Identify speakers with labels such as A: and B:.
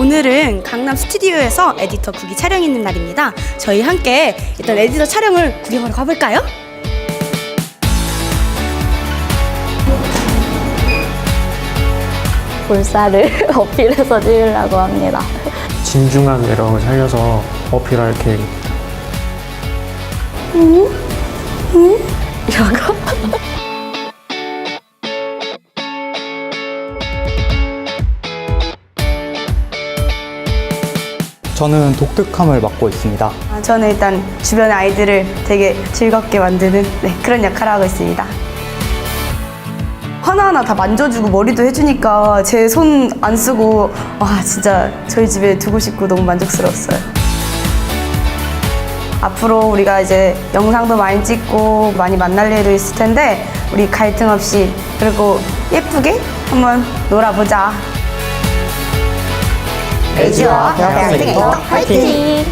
A: 오늘은 강남 스튜디오에서 에디터 국기 촬영 있는 날입니다. 저희 함께 일단 에디터 촬영을 구경하러 가볼까요?
B: 볼살을 어필해서 찍으려고 합니다.
C: 진중한 매력을 살려서 어필할 계획입니다.
B: 이거?
D: 저는 독특함을 맡고 있습니다.
A: 아, 저는 일단 주변 아이들을 되게 즐겁게 만드는 네, 그런 역할을 하고 있습니다. 하나하나 다 만져주고 머리도 해주니까 제 손 안 쓰고 와 진짜 저희 집에 두고 싶고 너무 만족스러웠어요. 앞으로 우리가 이제 영상도 많이 찍고 많이 만날 일도 있을 텐데 우리 갈등 없이 그리고 예쁘게 한번 놀아보자.
B: 레지와 대학생 에디터 화이팅!